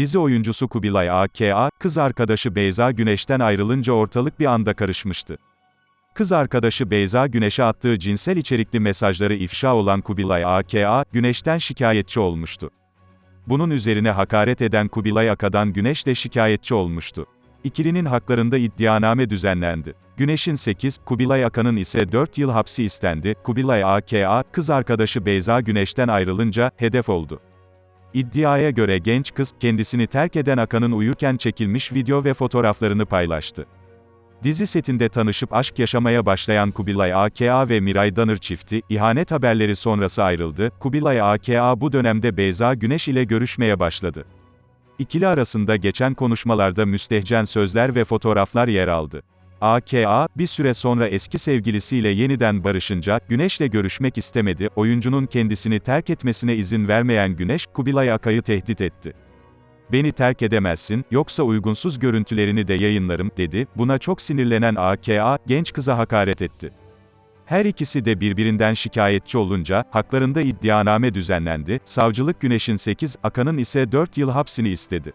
Dizi oyuncusu Kubilay A.K.A., kız arkadaşı Beyza Güneş'ten ayrılınca ortalık bir anda karışmıştı. Kız arkadaşı Beyza Güneş'e attığı cinsel içerikli mesajları ifşa olan Kubilay A.K.A., Güneş'ten şikayetçi olmuştu. Bunun üzerine hakaret eden Kubilay Aka'dan Güneş de şikayetçi olmuştu. İkilinin haklarında iddianame düzenlendi. Güneş'in 8, Kubilay Aka'nın ise 4 yıl hapsi istendi. Kubilay A.K.A., kız arkadaşı Beyza Güneş'ten ayrılınca, hedef oldu. İddiaya göre genç kız, kendisini terk eden Aka'nın uyurken çekilmiş video ve fotoğraflarını paylaştı. Dizi setinde tanışıp aşk yaşamaya başlayan Kubilay A.K.A. ve Miray Danır çifti, ihanet haberleri sonrası ayrıldı. Kubilay A.K.A. bu dönemde Beyza Güneş ile görüşmeye başladı. İkili arasında geçen konuşmalarda müstehcen sözler ve fotoğraflar yer aldı. A.K.A. bir süre sonra eski sevgilisiyle yeniden barışınca, Güneş'le görüşmek istemedi, oyuncunun kendisini terk etmesine izin vermeyen Güneş, Kubilay Aka'yı tehdit etti. Beni terk edemezsin, yoksa uygunsuz görüntülerini de yayınlarım, dedi, buna çok sinirlenen A.K.A., genç kıza hakaret etti. Her ikisi de birbirinden şikayetçi olunca, haklarında iddianame düzenlendi, savcılık Güneş'in 8, Akan'ın ise 4 yıl hapsini istedi.